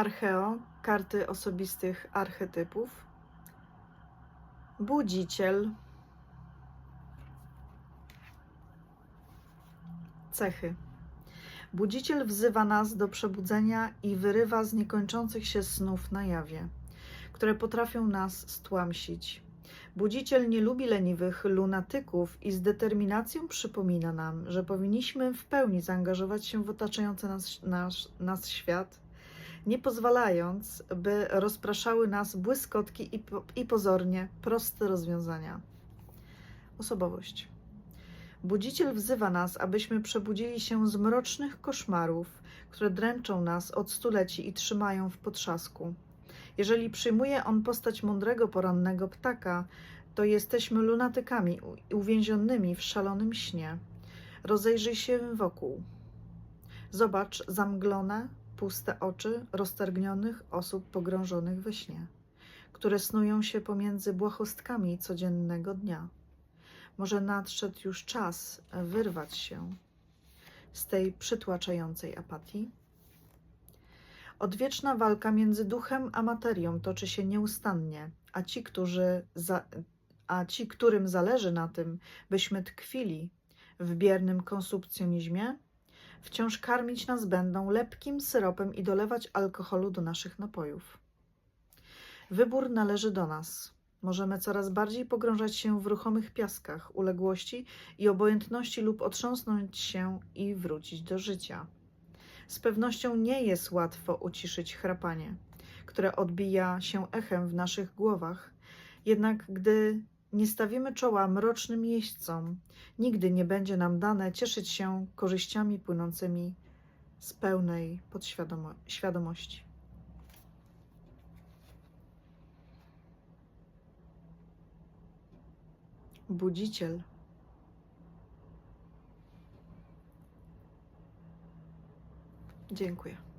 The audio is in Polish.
Archeo, karty osobistych archetypów. Budziciel. Cechy. Budziciel wzywa nas do przebudzenia i wyrywa z niekończących się snów na jawie, które potrafią nas stłamsić. Budziciel nie lubi leniwych lunatyków i z determinacją przypomina nam, że powinniśmy w pełni zaangażować się w otaczający nas, nasz, nas świat, nie pozwalając, by rozpraszały nas błyskotki i, po, i pozornie proste rozwiązania. Osobowość. Budziciel wzywa nas, abyśmy przebudzili się z mrocznych koszmarów, które dręczą nas od stuleci i trzymają w potrzasku. Jeżeli przyjmuje on postać mądrego porannego ptaka, to jesteśmy lunatykami uwięzionymi w szalonym śnie. Rozejrzyj się wokół. Zobacz zamglone, puste oczy roztargnionych osób pogrążonych we śnie, które snują się pomiędzy błahostkami codziennego dnia. Może nadszedł już czas wyrwać się z tej przytłaczającej apatii? Odwieczna walka między duchem a materią toczy się nieustannie, a ci, którzy za, a ci, którym zależy na tym, byśmy tkwili w biernym konsumpcjonizmie, wciąż karmić nas będą lepkim syropem i dolewać alkoholu do naszych napojów. Wybór należy do nas. Możemy coraz bardziej pogrążać się w ruchomych piaskach uległości i obojętności lub otrząsnąć się i wrócić do życia. Z pewnością nie jest łatwo uciszyć chrapanie, które odbija się echem w naszych głowach, jednak gdy nie stawimy czoła mrocznym jeźdźcom, nigdy nie będzie nam dane cieszyć się korzyściami płynącymi z pełnej podświadomo- świadomości. Budziciel. Dziękuję.